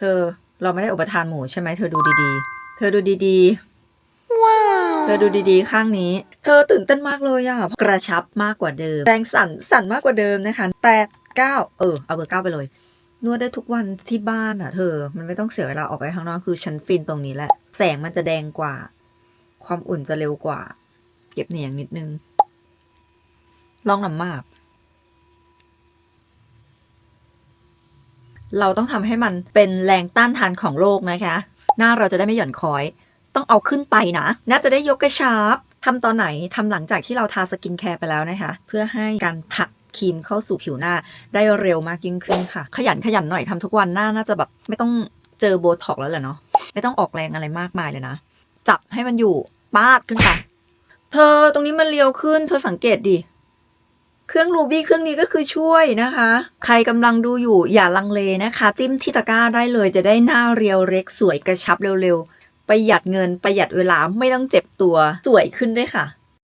เธอเราไม่ได้อุปทานหมูใช่ไหมเธอดูดีๆ เธอดูดีๆ ว้าวเธอดูดีๆ ข้างนี้ เธอตื่นเต้นมากเลยอะกระชับมากกว่าเดิมแรงสั่นสั่นมากกว่าเดิมนะคะแปดเก้าเออเอาเบอร์เก้าไปเลย นวดได้ทุกวันที่บ้านอะเธอ มันไม่ต้องเสียเวลาออกไปข้างนอกคือฉันฟินตรงนี้แหละ แสงมันจะแดงกว่า ความอุ่นจะเร็วกว่า เก็บเหนียงนิดนึงลองน้ำมาก เราต้องทำให้มันเป็นแรงต้านทานของโลกนะคะ หน้าเราจะได้ไม่หย่อนคอย ต้องเอาขึ้นไปนะ น่าจะได้ยกกระชับทำตอนไหนทำหลังจากที่เราทาสกินแคร์ไปแล้วนะคะ เพื่อให้การผักครีมเข้าสู่ผิวหน้าได้เร็วมากยิ่งขึ้นค่ะ ขยันขยันหน่อยทำทุกวันหน้าน่าจะแบบไม่ต้องเจอโบท็อกแล้วแหละเนาะไม่ต้องออกแรงอะไรมากมายเลยนะ จับให้มันอยู่ปาดขึ้นไปเธอตรงนี้มันเรียวขึ้น เธอสังเกตดิ เครื่องรูบี้เครื่องนี้ก็คือช่วยนะคะ ใครกำลังดูอยู่อย่าลังเลนะคะ จิ้มที่ตะกร้าได้เลยจะได้หน้าเรียวเล็กสวยกระชับเร็วๆประหยัดเงินประหยัดเวลาไม่ต้องเจ็บตัวสวยขึ้นด้วยค่ะ